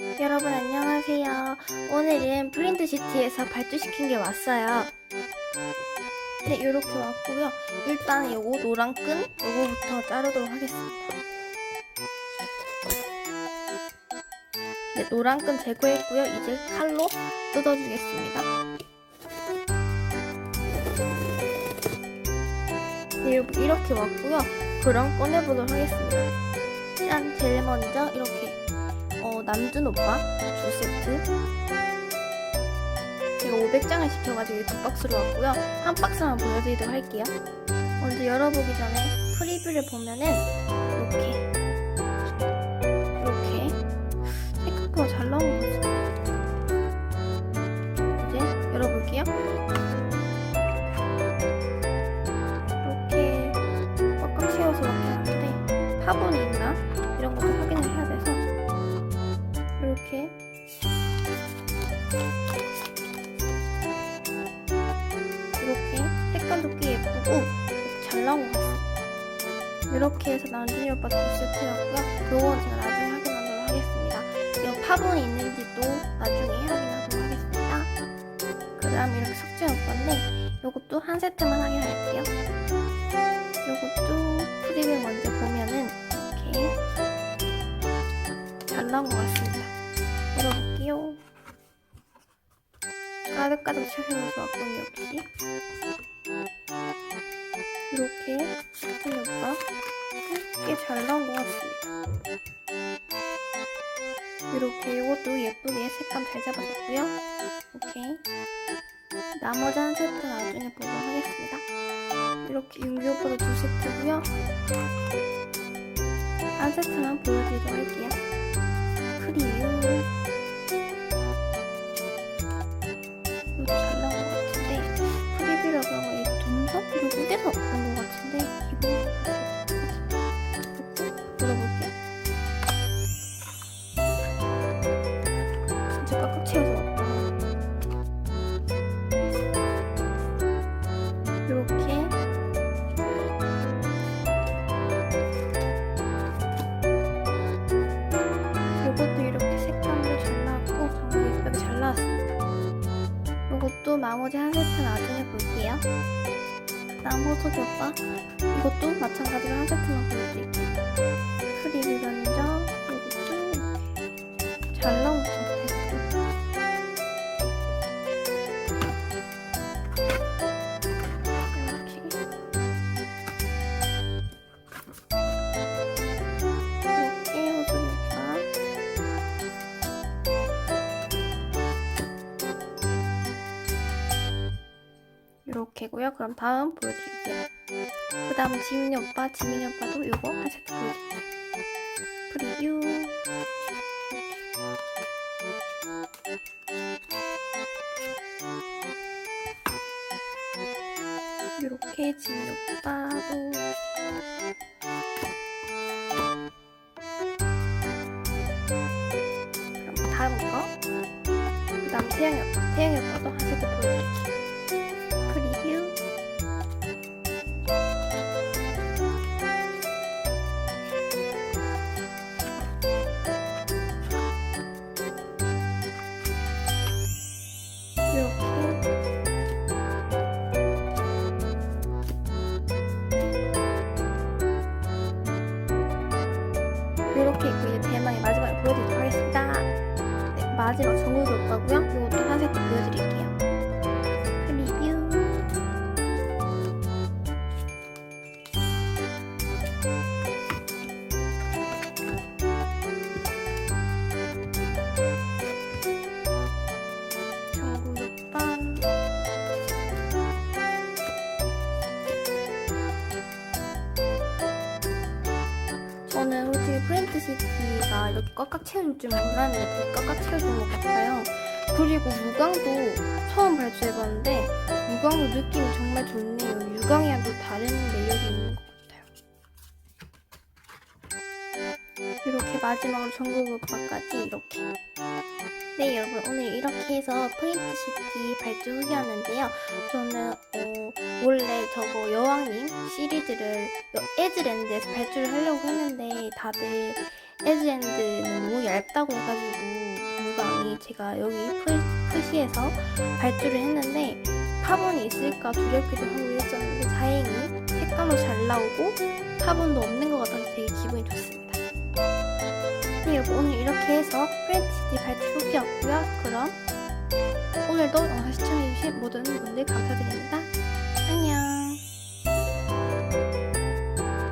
여러분 안녕하세요. 오늘은 프린트 시티에서 발주시킨 게 왔어요. 네, 이렇게 왔고요. 일단 요거 노란 끈 요거부터 자르도록 하겠습니다. 네, 노란 끈 제거했고요. 이제 칼로 뜯어주겠습니다. 네, 이렇게 왔고요. 그럼 꺼내보도록 하겠습니다. 짠! 제일 먼저 이렇게 어, 남준 오빠? 두 세트 제가 500장을 시켜가지고 두 박스로 왔고요. 한 박스만 보여드리도록 할게요. 먼저 열어보기 전에 프리뷰를 보면은 이렇게 이렇게 생각보다 잘 나온 것 같아요 이제 열어볼게요. 이렇게 꽉꽉 채워서 이렇게 하는데 파본이 있나 이렇게 이렇게 색깔도 꽤 예쁘고 잘 나온 것 같습니다. 이렇게 해서 남준이 오빠 두 세트였고요. 요건 제가 나중에 확인하도록 하겠습니다. 이 파본이 있는지도 나중에 확인하도록 하겠습니다. 그 다음에 이렇게 석진 오빠인데 요것도 한 세트만 확인할게요. 요것도 프리뷰 먼저 보면은 이렇게 잘 나온 것 같습니다. 열어볼게요. 가득가득 채워서 왔군요, 역시. 이렇게 오빠 꽤잘 나온 것 같습니다. 이렇게 이것도 예쁘게 색감 잘 잡아줬고요. 오케이. 나머지 한 세트 나중에 보도록 하겠습니다. 이렇게 윤기 오빠도 두 세트고요. 한 세트만 보여드리도록 할게요. 프리뷰. 이렇게 이것도 이렇게 색감도 잘 나왔고 정말 예쁘게 잘 나왔습니다 이것도 나머지 한 세트 나중에 볼게요. 호석이 오빠 이것도 마찬가지로 한 세트만 보여드릴게요. 이렇게고요. 그럼 다음 보여드릴게요. 그 다음 지민이 오빠, 지민이 오빠도 이거 한 세트 보여드릴게요. 프리뷰. 이렇게 지민이 오빠도 그럼 다음 거. 그 다음 태양이 오빠, 태양이 오빠도 한 세트 보여드릴게요. 이렇게 있고 이제 대망의 마지막에 보여드리도록 하겠습니다. 네, 마지막 정국이 오빠고요. 이것도 한 세트 보여드릴게요. 프린트 시티가 이렇게 꽉꽉 줄 몰랐는데 되게 꽉꽉 채워준 것 같아요. 그리고 무광도 처음 발주해봤는데 무광도 느낌이 정말 좋네요. 유광이랑 또 다른 매력이 있는 것 같아요. 마지막으로 전국 오빠까지 이렇게. 네 여러분. 오늘 이렇게 해서 프린트 시티 발주 후기였는데요. 저는 어, 원래 저거 여왕님 시리즈를 여- 에즈랜드에서 발주를 하려고 했는데 다들 에즈랜드는 너무 얇다고 해가지고 다행히 제가 여기 푸, 푸시에서 발주를 했는데 파본이 있을까 두렵기도 하고 이랬었는데 다행히 색감도 잘 나오고 파본도 없는 것 같아서 되게 기분이 좋습니다. 오늘 이렇게 해서 프렌치디 발주 후기였고요. 그럼 오늘도 영상 시청해주신 모든 분들 감사드립니다. 안녕